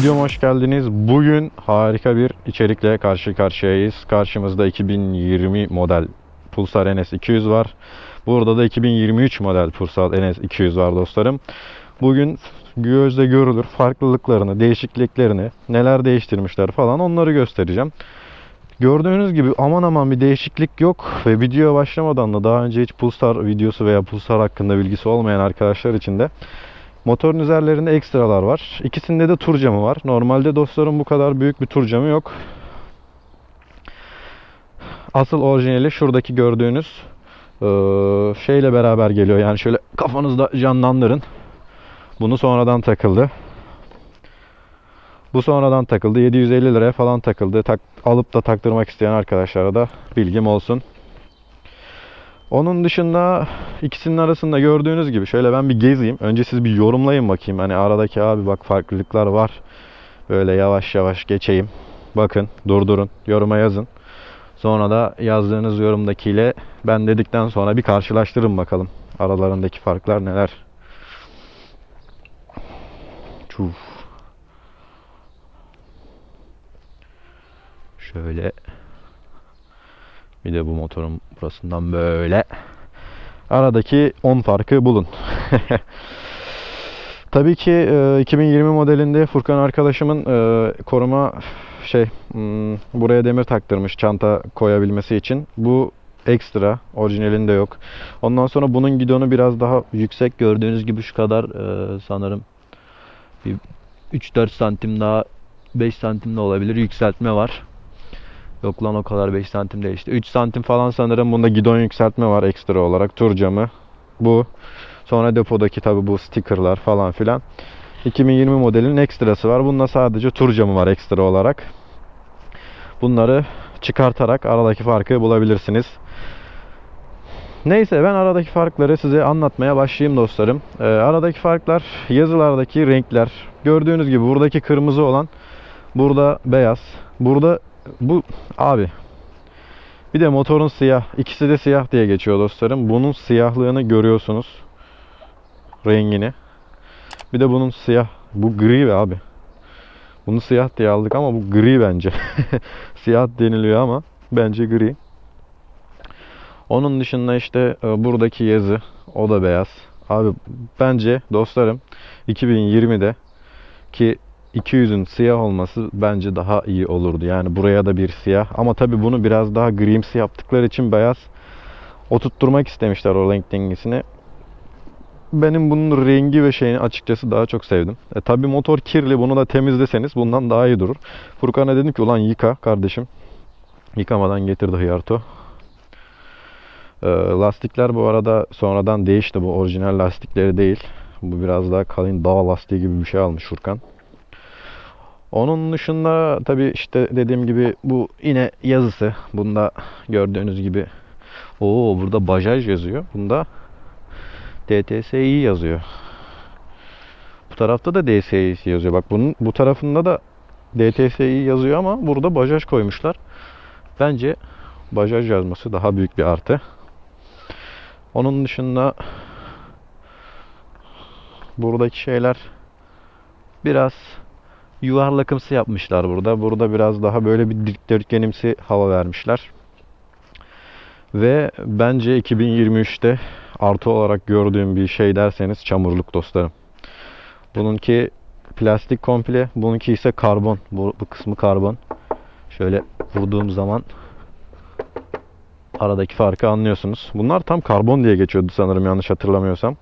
videoma hoş geldiniz. Bugün harika bir içerikle karşı karşıyayız. Karşımızda 2020 model Pulsar NS 200 var. Burada da 2023 model Pulsar NS 200 var dostlarım. Bugün gözle görülür farklılıklarını, değişikliklerini, neler değiştirmişler falan onları göstereceğim. Gördüğünüz gibi aman aman bir değişiklik yok ve videoya başlamadan da daha önce hiç Pulsar videosu veya Pulsar hakkında bilgisi olmayan arkadaşlar için de Motorun üzerlerinde ekstralar var. İkisinde de tur camı var. Normalde dostlarım bu kadar büyük bir tur camı yok. Asıl orijinali şuradaki gördüğünüz eee, şeyle beraber geliyor. Yani şöyle kafanızda canlandırın. Bunu sonradan takıldı. Bu sonradan takıldı. 750 liraya falan takıldı. Tak, alıp da taktırmak isteyen arkadaşlara da bilgim olsun. Onun dışında ikisinin arasında gördüğünüz gibi şöyle ben bir gezeyim. Önce siz bir yorumlayın bakayım. Hani aradaki abi bak farklılıklar var. Böyle yavaş yavaş geçeyim. Bakın durdurun. Yoruma yazın. Sonra da yazdığınız yorumdakiyle ben dedikten sonra bir karşılaştırın bakalım. Aralarındaki farklar neler. Çuf. Şöyle bir de bu motorun burasından böyle aradaki 10 farkı bulun. Tabii ki e, 2020 modelinde Furkan arkadaşımın e, koruma şey hmm, buraya demir taktırmış çanta koyabilmesi için. Bu ekstra orijinalinde yok. Ondan sonra bunun gidonu biraz daha yüksek gördüğünüz gibi şu kadar e, sanırım bir 3-4 santim daha 5 santim de olabilir yükseltme var. Yok lan o kadar 5 santim değil işte. 3 santim falan sanırım bunda gidon yükseltme var ekstra olarak. Tur camı bu. Sonra depodaki tabi bu stickerlar falan filan. 2020 modelin ekstrası var. Bunda sadece tur camı var ekstra olarak. Bunları çıkartarak aradaki farkı bulabilirsiniz. Neyse ben aradaki farkları size anlatmaya başlayayım dostlarım. Ee, aradaki farklar yazılardaki renkler. Gördüğünüz gibi buradaki kırmızı olan burada beyaz. Burada bu abi bir de motorun siyah. İkisi de siyah diye geçiyor dostlarım. Bunun siyahlığını görüyorsunuz. Rengini. Bir de bunun siyah. Bu gri be abi. Bunu siyah diye aldık ama bu gri bence. siyah deniliyor ama bence gri. Onun dışında işte e, buradaki yazı o da beyaz. Abi bence dostlarım 2020'de ki 200'ün siyah olması bence daha iyi olurdu. Yani buraya da bir siyah ama tabi bunu biraz daha grimsi yaptıkları için beyaz oturtturmak istemişler o renk dengesini. Benim bunun rengi ve şeyini açıkçası daha çok sevdim. E tabi motor kirli bunu da temizleseniz bundan daha iyi durur. Furkan'a dedim ki ulan yıka kardeşim. Yıkamadan getirdi hıyarto. E, lastikler bu arada sonradan değişti. Bu orijinal lastikleri değil. Bu biraz daha kalın dağ lastiği gibi bir şey almış Furkan. Onun dışında tabi işte dediğim gibi bu yine yazısı. Bunda gördüğünüz gibi o burada Bajaj yazıyor. Bunda DTSI yazıyor. Bu tarafta da DSI yazıyor. Bak bunun bu tarafında da DTSI yazıyor ama burada Bajaj koymuşlar. Bence Bajaj yazması daha büyük bir artı. Onun dışında buradaki şeyler biraz yuvarlakımsı yapmışlar burada. Burada biraz daha böyle bir dikdörtgenimsi hava vermişler. Ve bence 2023'te artı olarak gördüğüm bir şey derseniz çamurluk dostlarım. Bununki plastik komple, bununki ise karbon. Bu, bu kısmı karbon. Şöyle vurduğum zaman aradaki farkı anlıyorsunuz. Bunlar tam karbon diye geçiyordu sanırım yanlış hatırlamıyorsam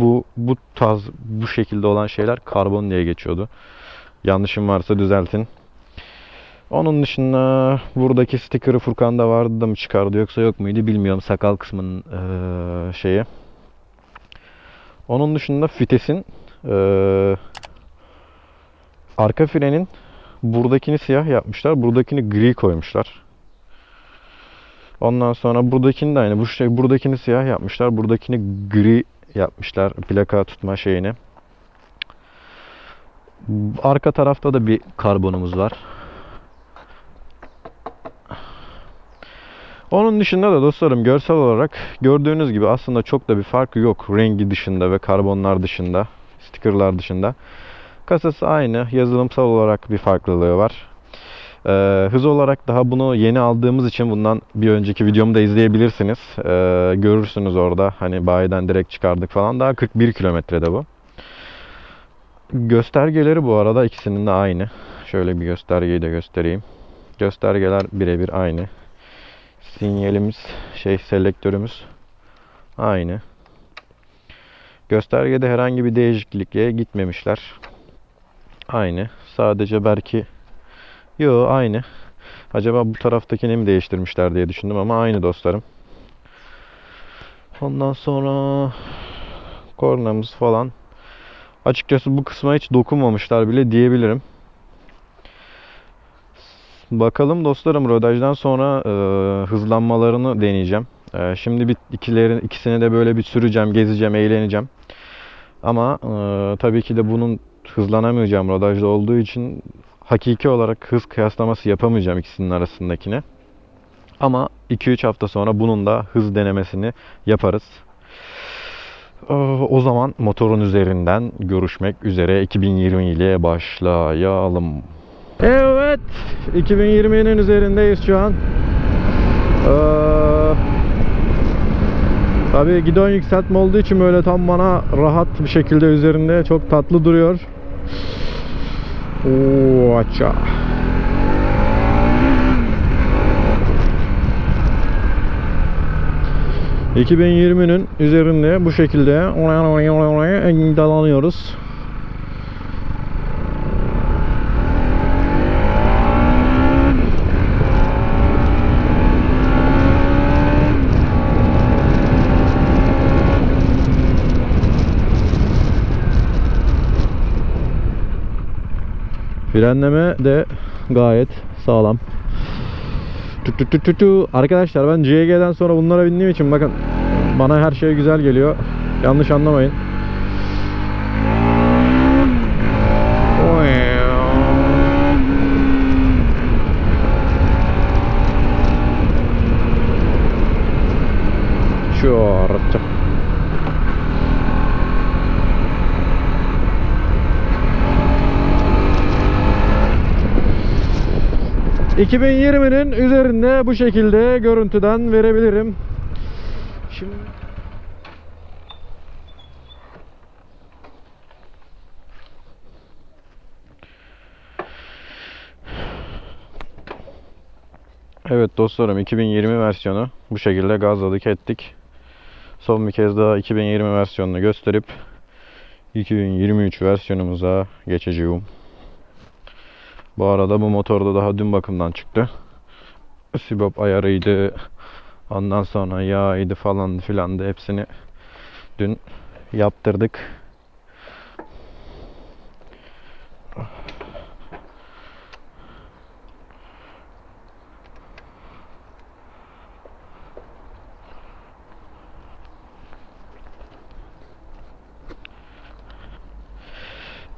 bu bu tarz bu şekilde olan şeyler karbon diye geçiyordu. Yanlışım varsa düzeltin. Onun dışında buradaki sticker'ı Furkan'da vardı da mı çıkardı yoksa yok muydu bilmiyorum sakal kısmının eee, şeyi. Onun dışında fitesin eee, arka frenin buradakini siyah yapmışlar. Buradakini gri koymuşlar. Ondan sonra buradakini de aynı. Bu şey, buradakini siyah yapmışlar. Buradakini gri yapmışlar plaka tutma şeyini. Arka tarafta da bir karbonumuz var. Onun dışında da dostlarım görsel olarak gördüğünüz gibi aslında çok da bir farkı yok rengi dışında ve karbonlar dışında, stickerlar dışında. Kasası aynı. Yazılımsal olarak bir farklılığı var. Ee, hız olarak daha bunu yeni aldığımız için bundan bir önceki videomu da izleyebilirsiniz. Ee, görürsünüz orada hani bayiden direkt çıkardık falan. Daha 41 kilometrede bu. Göstergeleri bu arada ikisinin de aynı. Şöyle bir göstergeyi de göstereyim. Göstergeler birebir aynı. Sinyalimiz, şey selektörümüz aynı. Göstergede herhangi bir değişikliğe gitmemişler. Aynı. Sadece belki Yo aynı. Acaba bu taraftakini mi değiştirmişler diye düşündüm ama aynı dostlarım. Ondan sonra kornamız falan. Açıkçası bu kısma hiç dokunmamışlar bile diyebilirim. Bakalım dostlarım rodajdan sonra e, hızlanmalarını deneyeceğim. E, şimdi bir ikilerin ikisini de böyle bir süreceğim, gezeceğim, eğleneceğim. Ama e, tabii ki de bunun hızlanamayacağım rodajda olduğu için hakiki olarak hız kıyaslaması yapamayacağım ikisinin arasındakine. Ama 2-3 hafta sonra bunun da hız denemesini yaparız. Ee, O zaman motorun üzerinden görüşmek üzere 2020 ile başlayalım. Evet, 2020'nin üzerindeyiz şu an. Ee, tabii gidon yükseltme olduğu için böyle tam bana rahat bir şekilde üzerinde çok tatlı duruyor. Oo, aça. ...2020'nin üzerinde bu şekilde... ...dalanıyoruz. Frenleme de gayet sağlam. Tü tü tü tü. Arkadaşlar ben CG'den sonra bunlara bindiğim için bakın bana her şey güzel geliyor. Yanlış anlamayın. Şort. 2020'nin üzerinde bu şekilde görüntüden verebilirim. Şimdi Evet dostlarım 2020 versiyonu bu şekilde gazladık ettik. Son bir kez daha 2020 versiyonunu gösterip 2023 versiyonumuza geçeceğim. Bu arada bu motorda daha dün bakımdan çıktı. Sibop ayarıydı. Ondan sonra yağıydı falan filan da hepsini dün yaptırdık.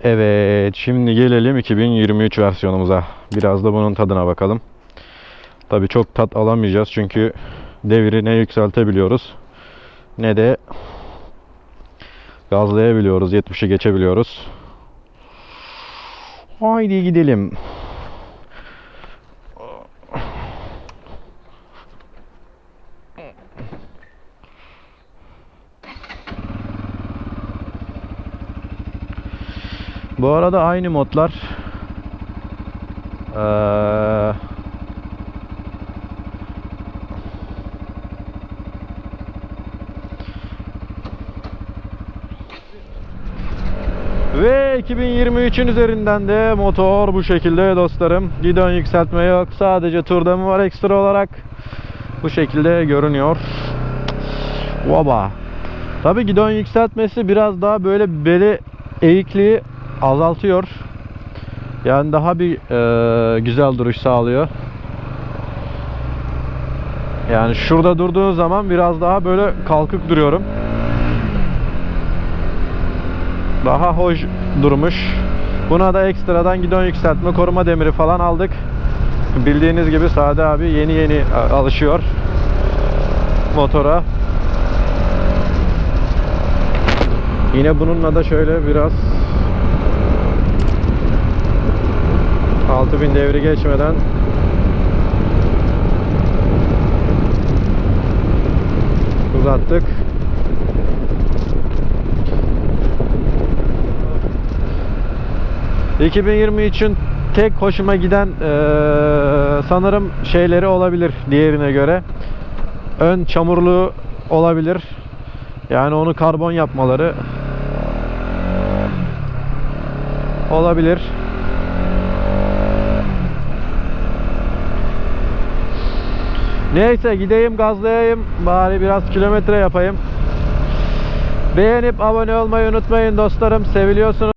Evet, şimdi gelelim 2023 versiyonumuza. Biraz da bunun tadına bakalım. Tabii çok tat alamayacağız çünkü deviri ne yükseltebiliyoruz ne de gazlayabiliyoruz, 70'i geçebiliyoruz. Haydi gidelim. Bu arada aynı modlar. Ee, Ve 2023'ün üzerinden de motor bu şekilde dostlarım. Gidon yükseltme yok. Sadece turda var ekstra olarak. Bu şekilde görünüyor. Vaba. Tabi gidon yükseltmesi biraz daha böyle beli eğikliği azaltıyor. Yani daha bir e, güzel duruş sağlıyor. Yani şurada durduğun zaman biraz daha böyle kalkık duruyorum. Daha hoş durmuş. Buna da ekstradan gidon yükseltme, koruma demiri falan aldık. Bildiğiniz gibi Sade abi yeni yeni alışıyor motora. Yine bununla da şöyle biraz 6000 devri geçmeden uzattık. ...2020 için tek hoşuma giden eee, sanırım şeyleri olabilir diğerine göre. Ön çamurluğu olabilir. Yani onu karbon yapmaları olabilir. Neyse gideyim gazlayayım. Bari biraz kilometre yapayım. Beğenip abone olmayı unutmayın dostlarım. Seviliyorsunuz.